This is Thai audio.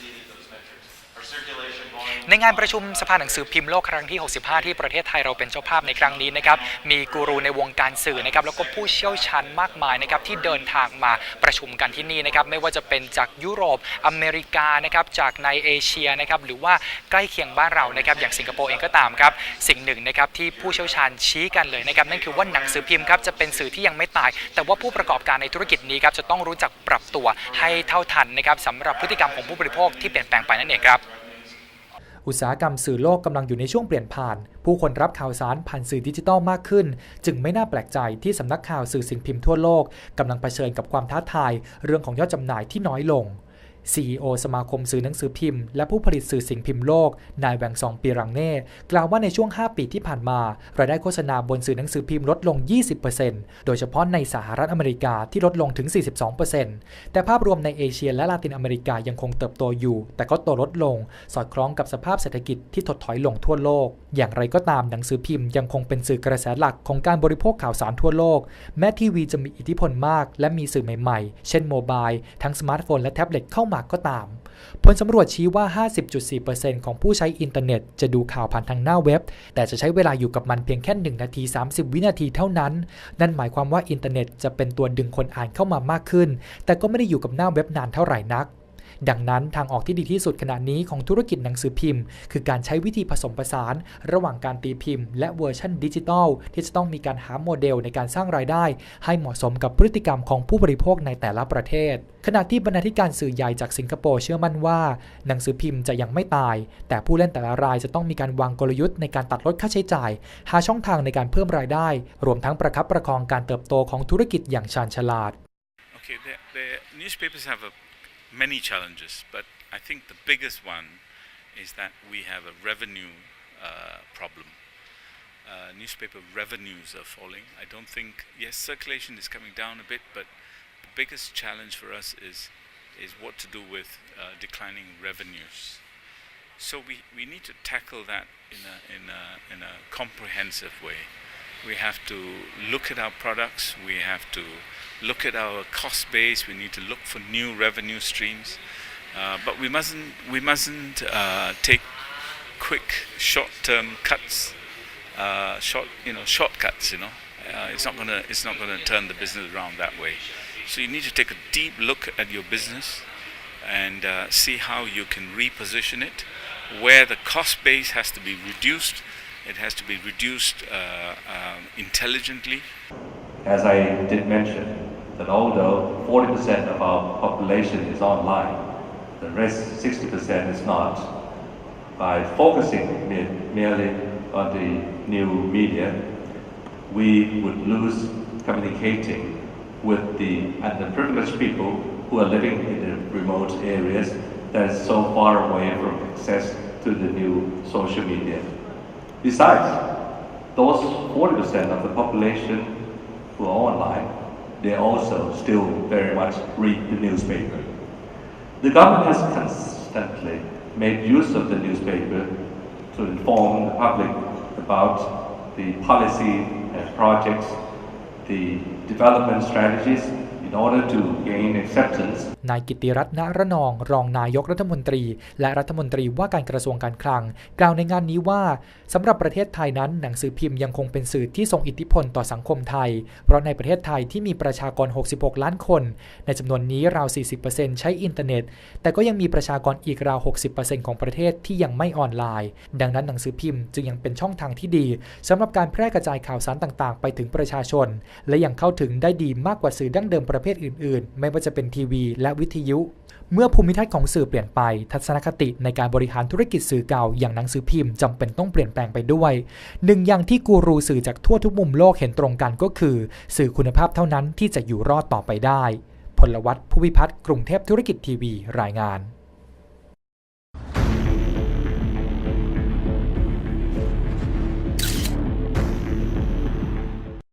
proceeding ในงานประชุมสภาหนังสือพิมพ์โลกครั้งที่ 65 ที่ประเทศไทยเราเป็นเจ้าภาพในครั้งนี้นะครับ มีกูรูในวงการสื่อนะครับ แล้วก็ผู้เชี่ยวชาญมากมายนะครับที่เดินทางมาประชุมกันที่นี่นะครับ ไม่ว่าจะเป็นจากยุโรป อเมริกานะครับ จากในเอเชียนะครับ หรือว่าใกล้เคียงบ้านเรานะครับ อย่างสิงคโปร์เองก็ตามครับ สิ่งหนึ่งนะครับที่ผู้เชี่ยวชาญชี้กันเลยนะครับ นั่นคือว่าหนังสือพิมพ์ครับจะเป็นสื่อที่ยังไม่ตาย แต่ว่าผู้ประกอบการในธุรกิจนี้ครับจะต้องรู้จักปรับตัวให้เท่าทันนะครับสำหรับพฤติกรรมของผู้บริโภคที่เปลี่ยนแปลงไปนั่นเองครับ อุตสาหกรรมสื่อโลกกำลังอยู่ในช่วงเปลี่ยนผ่าน ผู้คนรับข่าวสารผ่านสื่อดิจิทัลมากขึ้น จึงไม่น่าแปลกใจที่สำนักข่าวสื่อสิ่งพิมพ์ทั่วโลกกำลังเผชิญกับความท้าทาย เรื่องของยอดจำหน่ายที่น้อยลง CEO สมาคมสื่อหนังสือพิมพ์ และผู้ผลิตสื่อสิ่งพิมพ์โลก นายแวงซองปีรังเน่กล่าวว่าในช่วง 5 ปีที่ผ่านมา รายได้โฆษณาบนสื่อหนังสือพิมพ์ลดลง 20%โดยเฉพาะในสหรัฐอเมริกาที่ลดลงถึง 42%แต่ภาพรวมในเอเชียและลาตินอเมริกายังคงเติบโตอยู่ แต่ก็โตลดลง สอดคล้องกับสภาพเศรษฐกิจที่ถดถอยลงทั่วโลก อย่างไรก็ตามหนังสือพิมพ์ยังคงเป็นสื่อกระแสหลักของการบริโภคข่าวสารทั่วโลก แม้ทีวีจะมีอิทธิพลมาก และมีสื่อใหม่ๆ เช่นโมบายทั้งสมาร์ทโฟนและแท็บเล็ตเข้ามาก็ตาม ผลสำรวจชี้ว่า 50.4%ของผู้ใช้อินเทอร์เน็ตจะดูข่าวผ่านทางหน้าเว็บ แต่จะใช้เวลาอยู่กับมันเพียงแค่ 1 นาที 30 วินาทีเท่านั้น นั่นหมายความว่าอินเทอร์เน็ตจะเป็นตัวดึงคนอ่านเข้ามามากขึ้น แต่ก็ไม่ได้อยู่กับหน้าเว็บนานเท่าไหร่นัก ดังนั้นทางออกที่ดีที่สุดขณะนี้ของธุรกิจหนังสือพิมพ์ คือการใช้วิธีผสมผสาน ระหว่างการตีพิมพ์ และเวอร์ชันดิจิทัลที่จะต้องมีการหาโมเดลในการสร้างรายได้ ให้เหมาะสมกับพฤติกรรมของผู้บริโภคในแต่ละประเทศ ขณะที่บรรณาธิการสื่อใหญ่จากสิงคโปร์เชื่อมั่นว่า หนังสือพิมพ์จะยังไม่ตาย แต่ผู้เล่นแต่ละรายจะต้องมีการวางกลยุทธ์ในการตัดลดค่าใช้จ่าย หาช่องทางในการเพิ่มรายได้ รวมทั้งประคับประคองการเติบโตของธุรกิจอย่างชาญฉลาด Okay, the, the newspapers have a, many challenges, but I think the biggest one is that we have a revenue uh, problem. Uh, newspaper revenues are falling. I don't think, yes, circulation is coming down a bit, but the biggest challenge for us is is what to do with uh, declining revenues. So we, we need to tackle that in a, in, a, in a comprehensive way. We have to look at our products, we have to look at our cost base, we need to look for new revenue streams. Uh, but we mustn't, we mustn't uh, take quick short-term cuts, uh, short, you know, shortcuts. You know, uh, it's not gonna, it's not gonna turn the business around that way. So you need to take a deep look at your business and uh, see how you can reposition it, where the cost base has to be reduced. It has to be reduced uh, um, intelligently. As I did mention, that although 40% of our population is online, the rest 60% is not. By focusing me- merely on the new media, we would lose communicating with the underprivileged people who are living in the remote areas that is so far away from access to the new social media. Besides, those 40% of the population who are online, they also still very much read the newspaper. The government has constantly made use of the newspaper to inform the public about the policy and projects, the development strategies in order to gain acceptance นายกิติรัตน์ณระนอง รองนายกรัฐมนตรี และรัฐมนตรีว่าการกระทรวงการคลัง กล่าวในงานนี้ว่าสำหรับประเทศไทยนั้น หนังสือพิมพ์ยังคงเป็นสื่อที่ทรงอิทธิพลต่อสังคมไทย เพราะในประเทศไทยที่มีประชากร 66 ล้านคน ในจำนวนนี้ราว 40%ใช้อินเทอร์เน็ต แต่ก็ยังมีประชากรอีกราว 60%ของประเทศที่ยังไม่ออนไลน์ ดังนั้นหนังสือพิมพ์จึงยังเป็นช่องทางที่ดีสำหรับการแพร่กระจายข่าวสารต่างๆ ไปถึงประชาชน และยังเข้าถึงได้ดีมากกว่าสื่อดั้งเดิมประเภทอื่น ๆ ไม่ว่าจะเป็นทีวีและวิทยุ เมื่อภูมิทัศน์ของสื่อเปลี่ยนไปทัศนคติในการบริหารธุรกิจสื่อเก่าอย่างหนังสือพิมพ์จำเป็นต้องเปลี่ยนแปลงไปด้วยหนึ่งอย่างที่กูรูสื่อจากทั่วทุกมุมโลกเห็นตรงกันก็คือ สื่อคุณภาพเท่านั้นที่จะอยู่รอดต่อไปได้ พลวัตผู้วิพัฒน์กรุงเทพธุรกิจทีวี รายงาน